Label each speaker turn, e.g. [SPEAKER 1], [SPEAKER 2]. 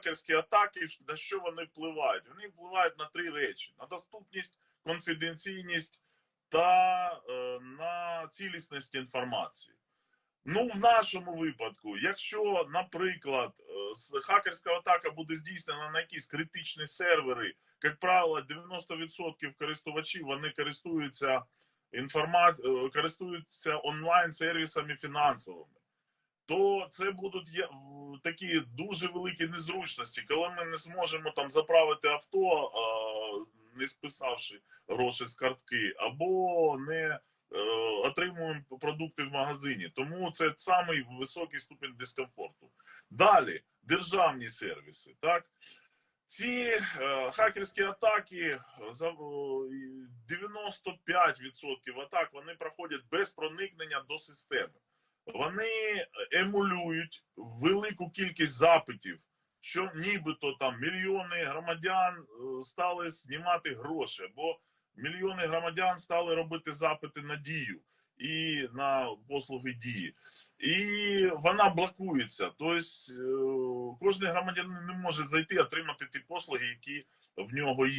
[SPEAKER 1] хакерські атаки, на що вони впливають? Вони впливають на три речі: на доступність, конфіденційність та е, на цілісність інформації. Ну, в нашому випадку, якщо, наприклад, е, хакерська атака буде здійснена на якісь критичні сервери, як правило, 90% користувачів вони користуються інформа... е, користуються онлайн-сервісами фінансовими, то це будуть такі дуже великі незручності, коли ми не зможемо там заправити авто, не списавши гроші з картки, або не е, отримуємо продукти в магазині. Тому це самий високий ступінь дискомфорту. Далі державні сервіси. Так ці е, хакерські атаки за е, 95% атак вони проходять без проникнення до системи. Вони емулюють велику кількість запитів, що нібито там мільйони громадян е, стали знімати гроші, або мільйони громадян стали робити запити на дію і на послуги дії. І вона блокується. Тобто е, кожен громадянин не може зайти отримати ті послуги, які в нього є.